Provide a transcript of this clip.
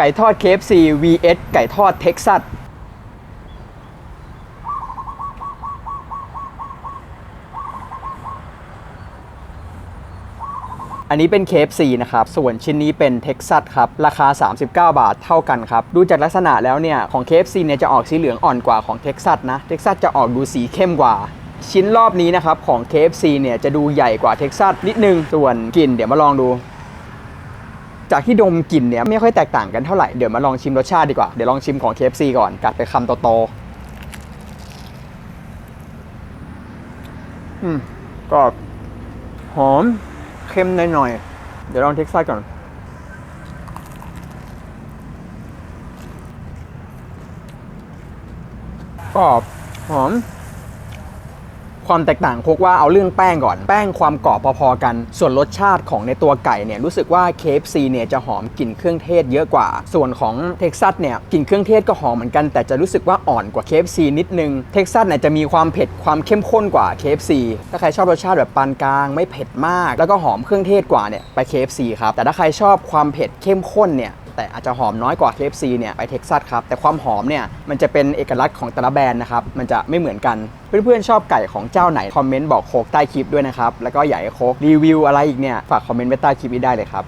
ไก่ทอด KFC vs ไก่ทอดเท็กซัส อันนี้เป็น KFC นะครับ ส่วนชิ้นนี้เป็นเท็กซัสครับ ราคา 39 บาทเท่ากันครับ ดูจากลักษณะแล้วเนี่ย ของ KFC เนี่ยจะออกสีเหลืองอ่อนกว่าของเท็กซัสนะ เท็กซัสจะออกดูสีเข้มกว่าชิ้นรอบนี้นะครับของ KFC เนี่ยจะดูใหญ่กว่าเท็กซัสนิดนึง ส่วนกลิ่นเดี๋ยวมาลองดู จากที่ดมกลิ่นเนี่ยไม่ค่อยแตกต่างกันเท่าไหร่ เดี๋ยวมาลองชิมรสชาติดีกว่า เดี๋ยวลองชิมของ KFC ก่อน กัดไปคำโตๆอืมก็หอม เค็มหน่อยๆ เดี๋ยวลองเท็กซัสก่อนกรอบหอม ความแตกต่างพกว่าเอาเรื่องแป้งก่อน แป้งความกรอบพอๆกัน ส่วนรสชาติของในตัวไก่เนี่ยรู้สึกว่า KFC เนี่ยจะหอมกลิ่นเครื่องเทศเยอะกว่า ส่วนของเท็กซัสเนี่ยกลิ่นเครื่องเทศก็หอมเหมือนกัน แต่จะรู้สึกว่าอ่อนกว่า KFC นิดนึงเท็กซัสเนี่ยจะมีความเผ็ดความเข้มข้นกว่า KFC ถ้าใครชอบรสชาติแบบปานกลางไม่เผ็ดมาก แล้วก็หอมเครื่องเทศกว่าเนี่ยไป KFC ครับแต่ถ้าใครชอบความเผ็ดเข้มข้นเนี่ย แต่อาจจะหอมน้อยกว่า KFC เนี่ยไปเท็กซัสครับแต่ความหอมเนี่ยมันจะเป็นเอกลักษณ์ของแต่ละแบรนด์นะครับมันจะไม่เหมือนกัน เพื่อนๆชอบไก่ของเจ้าไหนคอมเมนต์บอกโคกใต้คลิปด้วยนะครับแล้วก็อยากให้โคกรีวิวอะไรอีกเนี่ยฝากคอมเมนต์ไว้ใต้คลิปนี้ได้เลยครับ